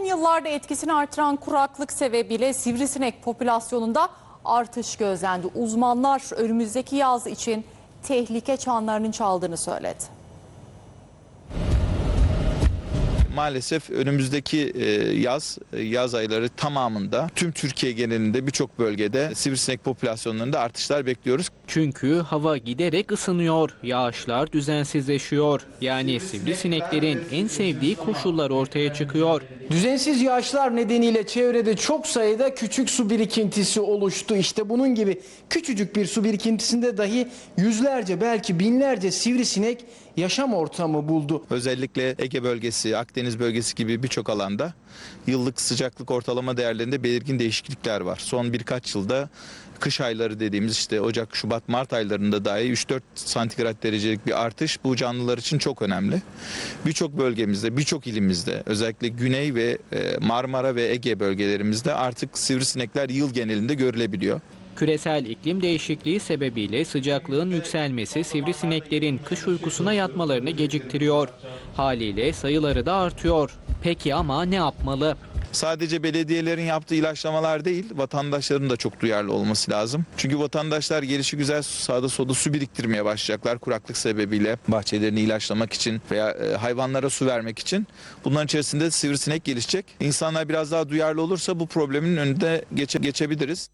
Son yıllarda etkisini artıran kuraklık sebebiyle sivrisinek popülasyonunda artış gözlendi. Uzmanlar önümüzdeki yaz için tehlike çanlarının çaldığını söyledi. Maalesef önümüzdeki e, yaz e, yaz ayları tamamında tüm Türkiye genelinde birçok bölgede sivrisinek popülasyonlarında artışlar bekliyoruz. Çünkü hava giderek ısınıyor, yağışlar düzensizleşiyor. Yani sivrisineklerin en sevdiği koşullar ortaya çıkıyor. Düzensiz yağışlar nedeniyle çevrede çok sayıda küçük su birikintisi oluştu. İşte bunun gibi küçücük bir su birikintisinde dahi yüzlerce belki binlerce sivrisinek yaşam ortamı buldu. Özellikle Ege bölgesi, Akdeniz bölgesi gibi birçok alanda yıllık sıcaklık ortalama değerlerinde belirgin değişiklikler var. Son birkaç yılda kış ayları dediğimiz işte Ocak, Şubat, Mart aylarında dahi 3-4 santigrat derecelik bir artış bu canlılar için çok önemli. Birçok bölgemizde, birçok ilimizde özellikle Güney ve e, Marmara ve Ege bölgelerimizde artık sivrisinekler yıl genelinde görülebiliyor. Küresel iklim değişikliği sebebiyle sıcaklığın yükselmesi sivrisineklerin kış uykusuna yatmalarını geciktiriyor. Haliyle sayıları da artıyor. Peki ama ne yapmalı? Sadece belediyelerin yaptığı ilaçlamalar değil, vatandaşların da çok duyarlı olması lazım. Çünkü vatandaşlar gelişi güzel sağda solda su biriktirmeye başlayacaklar kuraklık sebebiyle bahçelerini ilaçlamak için veya e, hayvanlara su vermek için. Bunların içerisinde sivrisinek gelişecek. İnsanlar biraz daha duyarlı olursa bu problemin önünde geçe- geçebiliriz.